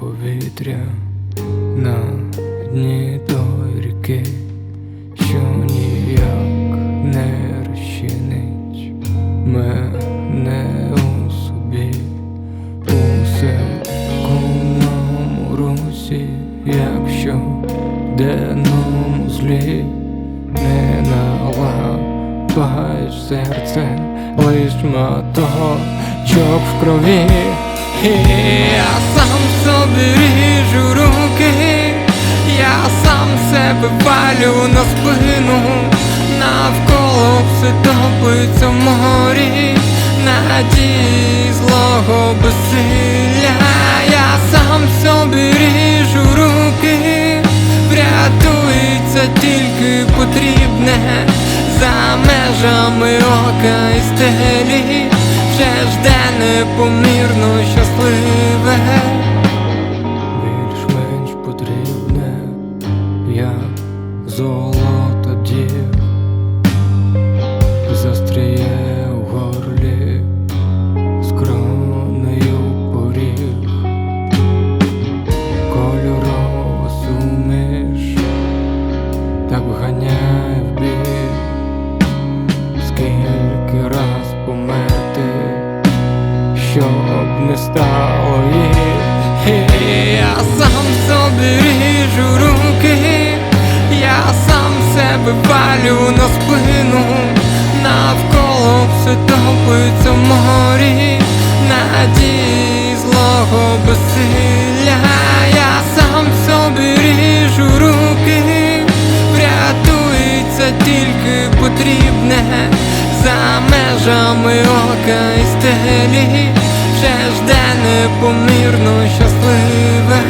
повітря на дні тої ріки, що ніяк не розчинить мене у собі. У секундному русі, якщо денному злі не налагаєш серце, лиш моточок в крові. І я сам собі ріжу руки, я сам себе валю на спину, навколо все топиться в морі, надії злого безсилля, я сам собі ріжу руки, врятується тільки потрібне за межами ока і стелі, вже жде непомірно щасливе, більш-менш потрібне, як золото стало їх. Я сам собі ріжу руки, я сам себе валю на спину, навколо все топиться в морі, надії злого безсилля, я сам собі ріжу руки, врятується тільки потрібне. За межами ока і стелі, вже жде непомірно щасливе.